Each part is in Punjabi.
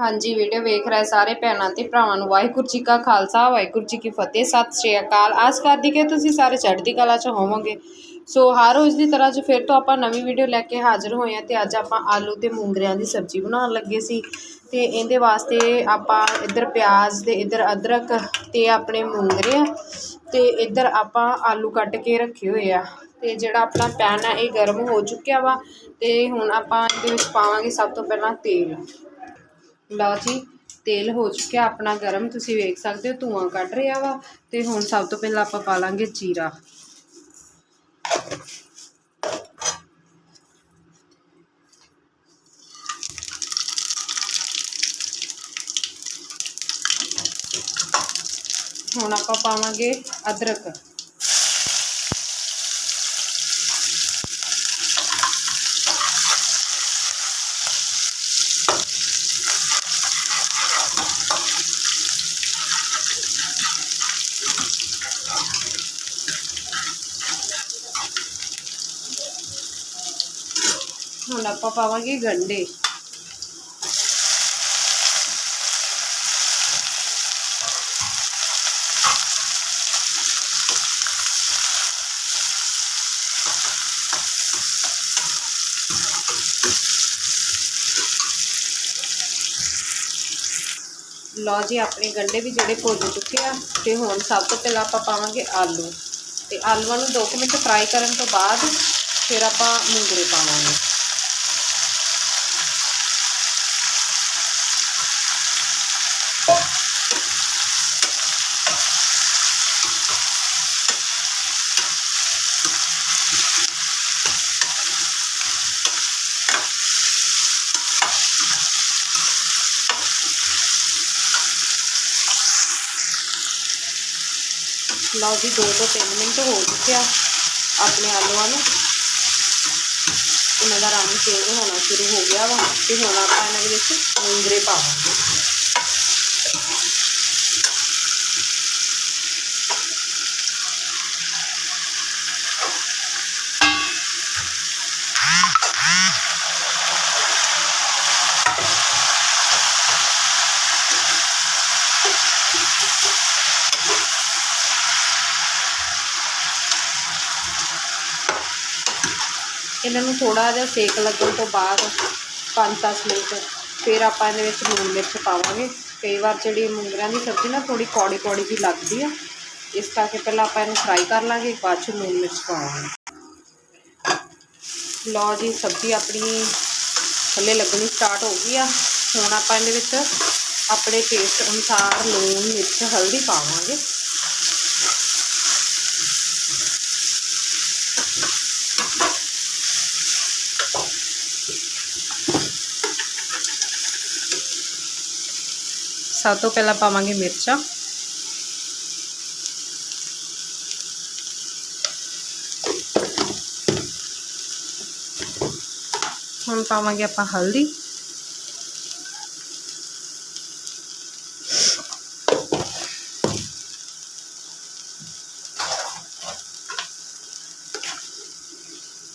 ਹਾਂਜੀ ਵੀਡੀਓ ਵੇਖ ਰਹੇ ਸਾਰੇ ਭੈਣਾਂ ਤੇ ਭਰਾਵਾਂ ਨੂੰ। ਵਾਹਿਗੁਰੂ ਜੀ ਕਾ ਖਾਲਸਾ, ਵਾਹਿਗੁਰੂ ਜੀ ਕੀ ਫਤਿਹ। ਸਤਿ ਸ਼੍ਰੀ ਅਕਾਲ। ਆਸ ਕਰਦੀ ਕਿ ਤੁਸੀਂ ਸਾਰੇ ਚੜ੍ਹਦੀ ਕਲਾ 'ਚ ਹੋਵੋਗੇ। ਸੋ ਹਰ ਰੋਜ਼ ਦੀ ਤਰ੍ਹਾਂ 'ਚ ਫਿਰ ਤੋਂ ਆਪਾਂ ਨਵੀਂ ਵੀਡੀਓ ਲੈ ਕੇ ਹਾਜ਼ਰ ਹੋਏ ਹਾਂ ਤੇ ਅੱਜ ਆਪਾਂ ਆਲੂ ਤੇ ਮੂੰਗਰਿਆਂ ਦੀ ਸਬਜ਼ੀ ਬਣਾਉਣ ਲੱਗੇ ਸੀ। ਤੇ ਇਹਦੇ ਵਾਸਤੇ ਆਪਾਂ ਇੱਧਰ ਪਿਆਜ਼ ਤੇ ਇੱਧਰ ਅਦਰਕ ਤੇ ਆਪਣੇ ਮੂੰਗਰੇ ਆ। ਤੇ ਇੱਧਰ ਆਪਾਂ ਆਲੂ ਕੱਟ ਕੇ ਰੱਖੇ ਹੋਏ ਆ। ਤੇ ਜਿਹੜਾ ਆਪਣਾ ਪੈਨ ਆ, ਇਹ ਗਰਮ ਹੋ ਚੁੱਕਿਆ ਵਾ। ਤੇ ਹੁਣ ਆਪਾਂ ਇਹਦੇ ਵਿੱਚ ਪਾਵਾਂਗੇ ਸਭ ਤੋਂ ਪਹਿਲਾਂ ਤੇਲ। ਲਓ ਜੀ, ਤੇਲ ਹੋ ਚੁੱਕਿਆ ਆਪਣਾ ਗਰਮ, ਤੁਸੀਂ ਵੇਖ ਸਕਦੇ ਹੋ, ਧੂਆਂ ਕੱਢ ਰਿਹਾ ਵਾ। ਤੇ ਹੁਣ ਸਭ ਤੋਂ ਪਹਿਲਾਂ ਆਪਾਂ ਪਾ ਲਾਂਗੇ ਜੀਰਾ। ਹੁਣ ਆਪਾਂ ਪਾਵਾਂਗੇ ਅਦਰਕ। ਹੁਣ ਆਪਾਂ ਪਾਵਾਂਗੇ ਗੰਡੇ। ਲਓ ਜੀ, ਆਪਣੇ ਗੰਡੇ ਵੀ ਜਿਹੜੇ ਭੁੱਜ ਚੁੱਕੇ ਆ, ਤੇ ਹੁਣ ਸਭ ਤੋਂ ਪਹਿਲਾਂ ਆਪਾਂ ਪਾਵਾਂਗੇ ਆਲੂ। ਤੇ ਆਲੂਆਂ ਨੂੰ 2 ਮਿੰਟ ਫਰਾਈ ਕਰਨ ਤੋਂ ਬਾਅਦ ਫਿਰ ਆਪਾਂ ਮੂੰਗਰੇ ਪਾਵਾਂਗੇ। ਲਓ ਜੀ 2 ਤੋਂ 3 ਮਿੰਟ ਹੋ ਚੁੱਕਿਆ ਆਪਣੇ ਆਲੂਆਂ ਨੂੰ। ਇਹਨਾਂ ਦਾ ਰੰਗ ਚੇਂਜ ਹੋਣਾ ਸ਼ੁਰੂ ਹੋ ਗਿਆ ਵਾ ਤੇ ਹੁਣ ਆਪਾਂ ਇਹਨਾਂ ਦੇ ਵਿੱਚ ਮੂੰਗਰੇ ਪਾਵਾਂਗੇ। ਇਹਨਾਂ ਨੂੰ ਥੋੜਾ ਜਿਹਾ ਸੇਕ ਲੱਗਣ ਤੋਂ ਬਾਅਦ 5-10 ਮਿੰਟ ਫਿਰ ਆਪਾਂ ਇਹਦੇ ਵਿੱਚ ਲੂਣ ਮਿਰਚ ਪਾਵਾਂਗੇ। ਕਈ ਵਾਰ ਜਿਹੜੀ ਮੂੰਗਰਿਆਂ ਦੀ ਸਬਜ਼ੀ ਨਾ ਥੋੜੀ ਕੌੜੀ ਕੌੜੀ ਜਿਹੀ ਲੱਗਦੀ ਆ, ਇਸ ਕਰਕੇ ਪਹਿਲਾਂ ਆਪਾਂ ਇਹਨੂੰ ਫਰਾਈ ਕਰ ਲਾਂਗੇ, ਬਾਅਦ ਚ ਲੂਣ ਮਿਰਚ ਪਾਵਾਂਗੇ। ਲਓ ਜੀ, ਸਬਜ਼ੀ ਆਪਣੀ ਥੱਲੇ ਲੱਗਣੀ ਸਟਾਰਟ ਹੋ ਗਈ ਆ। ਹੁਣ ਆਪਾਂ ਇਹਦੇ ਵਿੱਚ ਆਪਣੇ ਟੇਸਟ ਅਨੁਸਾਰ ਲੂਣ, ਮਿਰਚ, ਹਲਦੀ ਪਾਵਾਂਗੇ। ਸਭ ਤੋਂ ਪਹਿਲਾਂ ਪਾਵਾਂਗੇ ਮਿਰਚਾਂ ਹੁਣ ਪਾਵਾਂਗੇ ਆਪਾਂ ਹਲਦੀ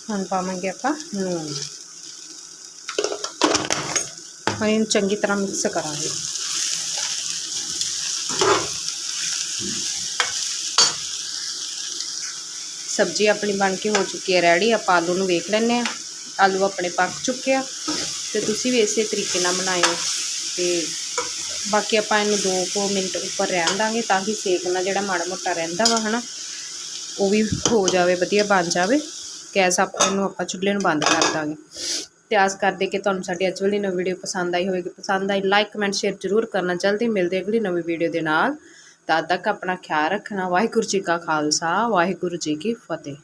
ਹੁਣ ਪਾਵਾਂਗੇ ਆਪਾਂ ਲੂਣ ਹੁਣ ਇਹਨੂੰ ਚੰਗੀ ਤਰ੍ਹਾਂ ਮਿਕਸ ਕਰਾਂਗੇ ਸਬਜ਼ੀ ਆਪਣੀ ਬਣ ਕੇ ਹੋ ਚੁੱਕੀ ਹੈ ਰੈਡੀ, ਆਪਾਂ ਆਲੂ ਨੂੰ ਵੇਖ ਲੈਂਦੇ ਆ ਆਲੂ ਆਪਣੇ ਪੱਕ ਚੁੱਕੇ ਆ ਤੇ ਤੁਸੀਂ ਵੀ ਇਸੇ ਤਰੀਕੇ ਨਾਲ ਬਣਾਇਓ ਤੇ ਬਾਕੀ ਆਪਾਂ ਇਹਨੂੰ 2 ਮਿੰਟ ਉੱਪਰ ਰਹਿਣ ਦਾਂਗੇ ਤਾਂ ਕਿ ਸੇਕ ਨਾਲ ਜਿਹੜਾ ਮਾੜਾ ਮੋਟਾ ਰਹਿੰਦਾ ਵਾ, ਹਨਾ, ਉਹ ਵੀ ਹੋ ਜਾਵੇ, ਵਧੀਆ ਬਣ ਜਾਵੇ। ਗੈਸ ਆਪਾਂ ਨੂੰ ਆਪਾਂ ਚੁੱਲ੍ਹੇ ਨੂੰ ਬੰਦ ਕਰ ਦਾਂਗੇ। ਤੇ ਆਸ ਕਰਦੇ ਕਿ ਤੁਹਾਨੂੰ ਸਾਡੀ ਅੱਜ ਵਾਲੀ ਨਵੀਂ ਵੀਡੀਓ ਪਸੰਦ ਆਈ ਹੋਵੇਗੀ। ਪਸੰਦ ਆਈ ਲਾਈਕ ਕਮੈਂਟ ਸ਼ੇਅਰ ਜ਼ਰੂਰ ਕਰਨਾ। ਜਲਦੀ ਮਿਲਦੇ ਅਗਲੀ ਨਵੀਂ ਵੀਡੀਓ ਦੇ ਨਾਲ। ਤਦ ਤੱਕ ਆਪਣਾ ਖਿਆਲ ਰੱਖਣਾ। ਵਾਹਿਗੁਰੂ ਜੀ ਕਾ ਖਾਲਸਾ ਵਾਹਿਗੁਰੂ ਜੀ ਕੀ ਫਤਿਹ।